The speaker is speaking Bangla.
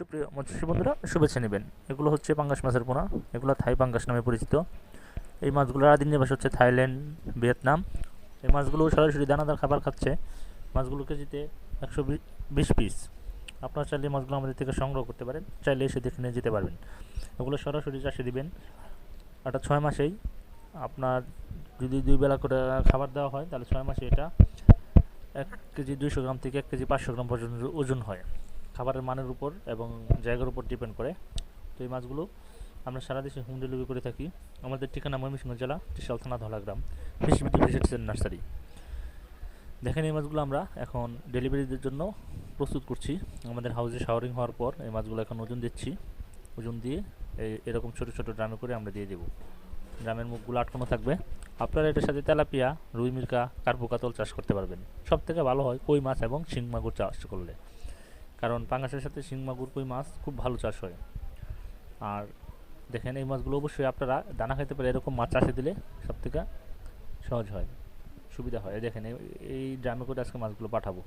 সুপ্রিয় মৎস্য বন্ধুরা, শুভেচ্ছা নেবেন। এগুলো হচ্ছে পাঙ্গাস মাছের পোনা। এগুলো থাই পাঙ্গাস নামে পরিচিত। এই মাছগুলোর আদিম নিবাস হচ্ছে থাইল্যান্ড, ভিয়েতনাম। এই মাছগুলো সরাসরি দানাদার খাবার খাচ্ছে। মাছগুলো কেজিতে একশো বিশ পিস আপনারা চাইলে মাছগুলো আমাদের থেকে সংগ্রহ করতে পারেন। চাইলে এসে দেখে নিয়ে যেতে পারবেন। এগুলো সরাসরি চাষে দিবেন। এটা ছয় মাসেই আপনার যদি দুই বেলা করে খাবার দেওয়া হয়, তাহলে ছয় মাসে এটা এক কেজি দুইশো গ্রাম থেকে এক কেজি পাঁচশো গ্রাম পর্যন্ত ওজন হয়। খাবারের মানের উপর এবং জায়গার উপর ডিপেন্ড করে। তো এই মাছগুলো আমরা সারা দেশে হোম ডেলিভারি করে থাকি। আমাদের ঠিকানা ময়মনসিংহ জেলা, ত্রিশাল থানা ধলাগ্রাম কৃষি বিদ্যুৎ রিসার্চ নার্সারি দেখেন এই মাছগুলো আমরা এখন ডেলিভারিদের জন্য প্রস্তুত করছি। আমাদের হাউসে শাওয়ারিং হওয়ার পর এই মাছগুলো এখন ওজন দিচ্ছি। ওজন দিয়ে এই এরকম ছোটো ছোটো ড্রামে করে আমরা দিয়ে দেবো। ড্রামের মুখগুলো আটকানো থাকবে। আপনারা এটার সাথে তেলাপিয়া, রুই মির্কা কার্পু কাতল চাষ করতে পারবেন। সব থেকে ভালো হয় কই মাছ এবং শিং মাগুর চাষ করলে। কারণ পাঙ্গাসের সাথে শিং মাগুর কই মাছ খুব ভালো চাষ হয়। আর দেখেন এই মাছগুলো অবশ্যই আপনারা দানা খাইতে পারে, এরকম মাছ চাষে দিলে সব থেকে সহজ হয়, সুবিধা হয়। দেখেন, এই- এই ড্রামে করে আজকে মাছগুলো পাঠাবো।